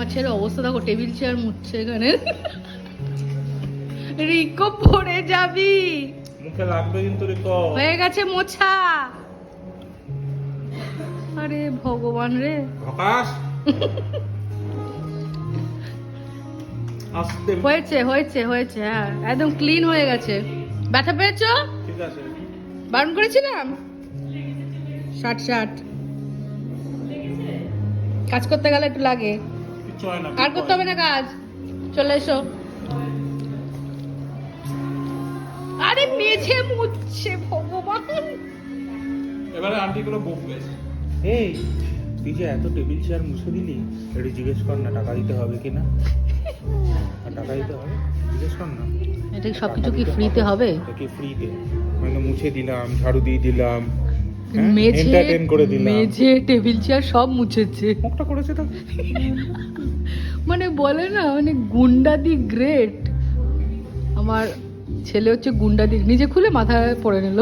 আমার ছেলে অবস্থা দেখো টেবিল চেয়ার মুছছে এখানে। রিকো পড়ে যাবি। মুখে লাগবে কিন্তু রেখো হয়ে গেছে মোছা। আরে ভগবান রে। আকাশ আসতে। হয়েছে হয়েছে হয়েছে হ্যাঁ একদম ক্লিন হয়ে গেছে। ব্যথা পেয়েছ? ঠিক আছে। বারণ করেছিলাম? ষাট ষাট। কাজ করতে গেলে একটু লাগে। আর করতে হবে না কাজ। চলে এসো। আরে মেঝে মুছছে ভগবান। এবারে আন্টি গুলো বকবে এই তুই যে এত টেবিল চেয়ার মুছে দিলি এটা জিজ্ঞেস কর না টাকা দিতে হবে কিনা আর টাকা দিতে হবে? জিজ্ঞেস কর না। এটা সবকিছু কি ফ্রিতে হবে? কি ফ্রিতে মানে মুছে দিলাম ঝাড়ু দিয়ে দিলাম? মেঝে করে দিলাম। মেঝে টেবিল চেয়ার সব মুছেছে। মুখটা করেছে তো। মানে বলে না মানে গুন্ডাদি গ্রেট আমার ছেলে হচ্ছে গুন্ডাদি নিজে খুলে মাথায় পড়ে নিল।